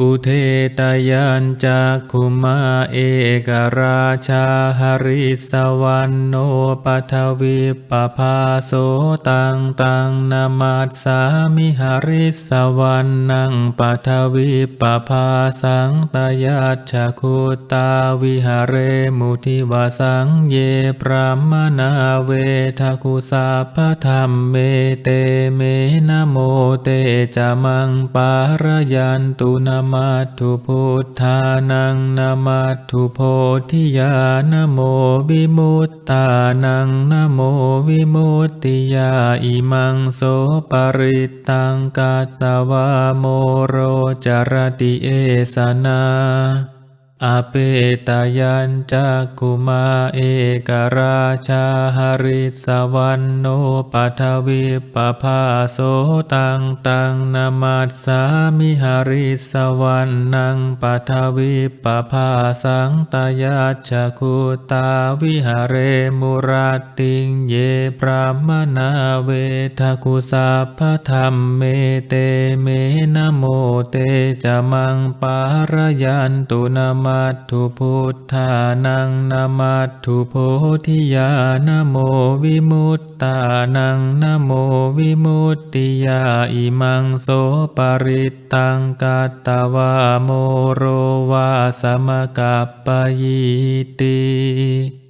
อุเทตยัญจักขุมาเอกราชาหริสวรรณโนปัทวิปภาโสตังตังนามัสสามิหริสวรรณังปัทวิปภาสังตยัจฉคุตาวิหเรมุทิวาสังเยปรามนาเวทคุสาพธรรมเมเตเมนโมเตจะมังปารยันตุนามัตถุพุทธานังนามัตถุโพธิญาณโมวิมุตตานังนโมวิมุตติยาอิมังโสปริตตังกาตวาโมโรจารติเอสนา อาเปตายัญจักกุมาเอกราชาหริสวรรณโนปัทวิปภาโสตังตังนามัสสามิหริสวรรณังปัทวิปภาสังตยัจคุตาวิหเรมุราติงเยปรามนาเวทกุสาพธรรมเมเตเมนโมเตจมังปารยันตุนามััตถุพุทธานังนามัตถุโพธิญาณโมวิมุตตานังนโมวิมุตติยาอิมังโสปริตตังกาตวาโมโรวาสมกัปปยิติ